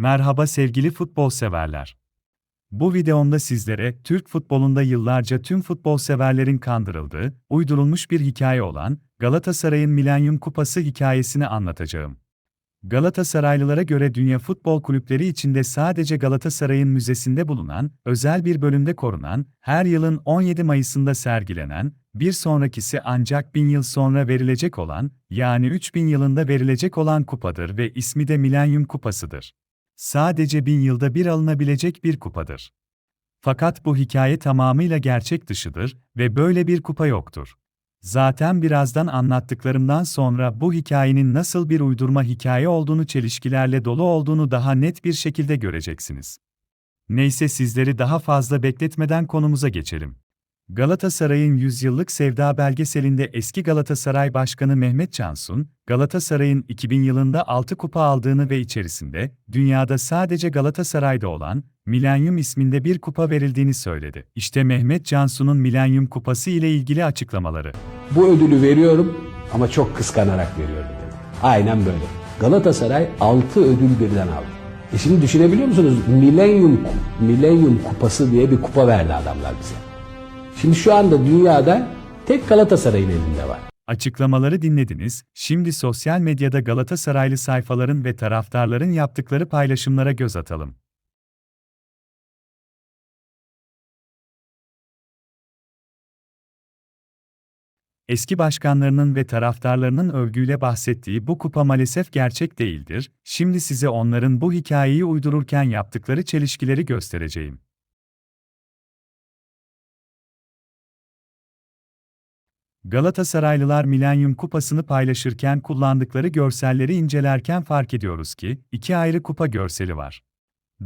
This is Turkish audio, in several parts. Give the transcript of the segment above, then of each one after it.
Merhaba sevgili futbol severler. Bu videomda sizlere Türk futbolunda yıllarca tüm futbol severlerin kandırıldığı, uydurulmuş bir hikaye olan Galatasaray'ın Milenyum Kupası hikayesini anlatacağım. Galatasaraylılara göre dünya futbol kulüpleri içinde sadece Galatasaray'ın müzesinde bulunan, özel bir bölümde korunan, her yılın 17 Mayıs'ında sergilenen, bir sonrakisi ancak bin yıl sonra verilecek olan, yani 3000 yılında verilecek olan kupadır ve ismi de Milenyum Kupasıdır. Sadece bin yılda bir alınabilecek bir kupadır. Fakat bu hikaye tamamıyla gerçek dışıdır ve böyle bir kupa yoktur. Zaten birazdan anlattıklarımdan sonra bu hikayenin nasıl bir uydurma hikaye olduğunu çelişkilerle dolu olduğunu daha net bir şekilde göreceksiniz. Neyse sizleri daha fazla bekletmeden konumuza geçelim. Galatasaray'ın Yüzyıllık Sevda belgeselinde eski Galatasaray Başkanı Mehmet Cansun, Galatasaray'ın 2000 yılında 6 kupa aldığını ve içerisinde, dünyada sadece Galatasaray'da olan, Milenyum isminde bir kupa verildiğini söyledi. İşte Mehmet Cansu'nun Milenyum Kupası ile ilgili açıklamaları. Bu ödülü veriyorum ama çok kıskanarak veriyorum dedi. Aynen böyle. Galatasaray 6 ödül birden aldı. E şimdi düşünebiliyor musunuz? Milenyum, Milenyum Kupası diye bir kupa verdi adamlar bize. Şimdi şu anda dünyada tek Galatasaray'ın elinde var. Açıklamaları dinlediniz, şimdi sosyal medyada Galatasaraylı sayfaların ve taraftarların yaptıkları paylaşımlara göz atalım. Eski başkanlarının ve taraftarlarının övgüyle bahsettiği bu kupa maalesef gerçek değildir. Şimdi size onların bu hikayeyi uydururken yaptıkları çelişkileri göstereceğim. Galatasaraylılar Milenyum Kupası'nı paylaşırken kullandıkları görselleri incelerken fark ediyoruz ki, iki ayrı kupa görseli var.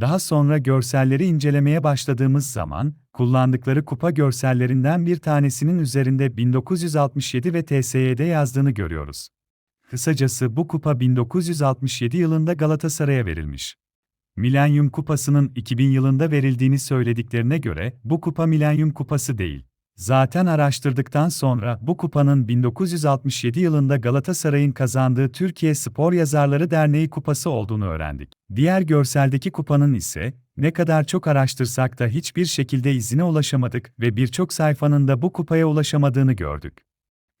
Daha sonra görselleri incelemeye başladığımız zaman, kullandıkları kupa görsellerinden bir tanesinin üzerinde 1967 ve TSY'de yazdığını görüyoruz. Kısacası bu kupa 1967 yılında Galatasaray'a verilmiş. Milenyum Kupası'nın 2000 yılında verildiğini söylediklerine göre bu kupa Milenyum Kupası değil. Zaten araştırdıktan sonra bu kupanın 1967 yılında Galatasaray'ın kazandığı Türkiye Spor Yazarları Derneği kupası olduğunu öğrendik. Diğer görseldeki kupanın ise ne kadar çok araştırsak da hiçbir şekilde izine ulaşamadık ve birçok sayfanın da bu kupaya ulaşamadığını gördük.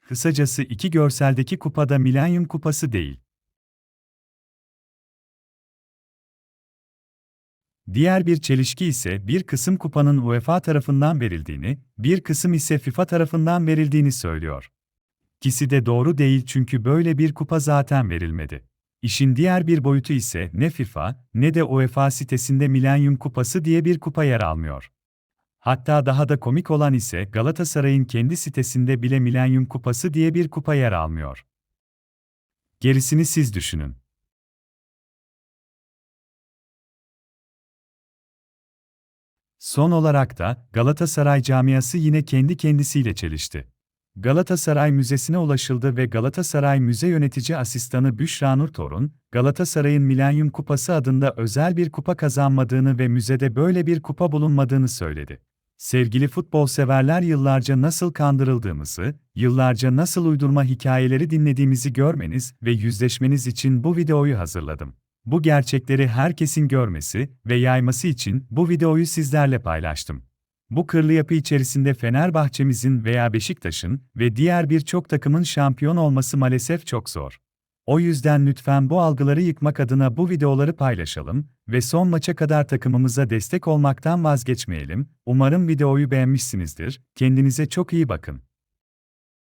Kısacası iki görseldeki kupada Milenyum Kupası değil. Diğer bir çelişki ise bir kısım kupanın UEFA tarafından verildiğini, bir kısım ise FIFA tarafından verildiğini söylüyor. İkisi de doğru değil çünkü böyle bir kupa zaten verilmedi. İşin diğer bir boyutu ise ne FIFA ne de UEFA sitesinde Milenyum Kupası diye bir kupa yer almıyor. Hatta daha da komik olan ise Galatasaray'ın kendi sitesinde bile Milenyum Kupası diye bir kupa yer almıyor. Gerisini siz düşünün. Son olarak da Galatasaray camiası yine kendi kendisiyle çelişti. Galatasaray Müzesi'ne ulaşıldı ve Galatasaray Müze Yönetici Asistanı Büşra Nur Torun, Galatasaray'ın Milenyum Kupası adında özel bir kupa kazanmadığını ve müzede böyle bir kupa bulunmadığını söyledi. Sevgili futbol severler yıllarca nasıl kandırıldığımızı, yıllarca nasıl uydurma hikayeleri dinlediğimizi görmeniz ve yüzleşmeniz için bu videoyu hazırladım. Bu gerçekleri herkesin görmesi ve yayması için bu videoyu sizlerle paylaştım. Bu kırlı yapı içerisinde Fenerbahçemizin veya Beşiktaş'ın ve diğer birçok takımın şampiyon olması maalesef çok zor. O yüzden lütfen bu algıları yıkmak adına bu videoları paylaşalım ve son maça kadar takımımıza destek olmaktan vazgeçmeyelim. Umarım videoyu beğenmişsinizdir. Kendinize çok iyi bakın.